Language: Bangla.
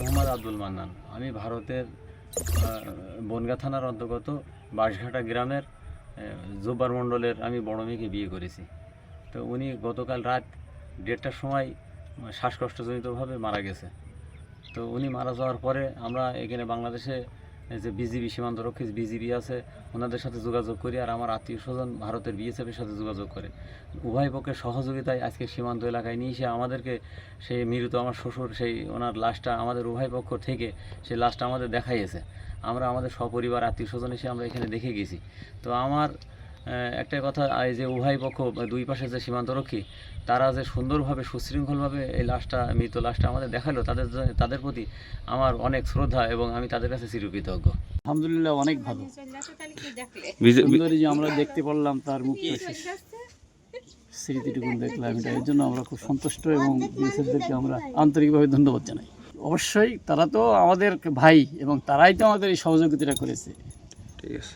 মোহাম্মদ আব্দুল মান্নান। আমি ভারতের বনগা থানার অন্তর্গত বাঁশঘাটা গ্রামের জোব্বার মণ্ডলের আমি বড় মেয়েকে বিয়ে করেছি। তো উনি গতকাল রাত দেড়টার সময় শ্বাসকষ্টজনিতভাবে মারা গেছে। তো উনি মারা যাওয়ার পরে আমরা এখানে বাংলাদেশে এই যে বিজিবি সীমান্তরক্ষী বিজিবি আছে, ওনাদের সাথে যোগাযোগ করি আর আমার আত্মীয় স্বজন ভারতের বিএসএফের সাথে যোগাযোগ করে। উভয় পক্ষের সহযোগিতায় আজকে সীমান্ত এলাকায় নিয়ে এসে আমাদেরকে সেই মৃত আমার শ্বশুর, সেই ওনার লাশটা আমাদের উভয় পক্ষ থেকে সেই লাশটা আমাদের দেখাইয়েছে। আমরা আমাদের সপরিবার আত্মীয় স্বজন এসে আমরা এখানে দেখে গেছি। তো আমার একটা কথা এই যে উভয় পক্ষ বা দুই পাশে যে সীমান্তরক্ষী তারা যে সুন্দরভাবে সুশৃঙ্খলভাবে এই লাশটা মৃত লাশটা আমাদের দেখাল তাদের তাদের প্রতি আমার অনেক শ্রদ্ধা এবং আমি তাদের কাছে চিরকৃতজ্ঞ। আলহামদুলিল্লাহ অনেক ভালো। যে আমরা দেখতে পারলাম তার মুক্ত স্মৃতিটুকু দেখলাম এটা এর জন্য আমরা খুব সন্তুষ্ট এবং বিএসএফদেরকে আমরা আন্তরিকভাবে ধন্যবাদ জানাই। অবশ্যই তারা তো আমাদের ভাই এবং তারাই তো আমাদের এই সহযোগিতাটা করেছে। ঠিক আছে।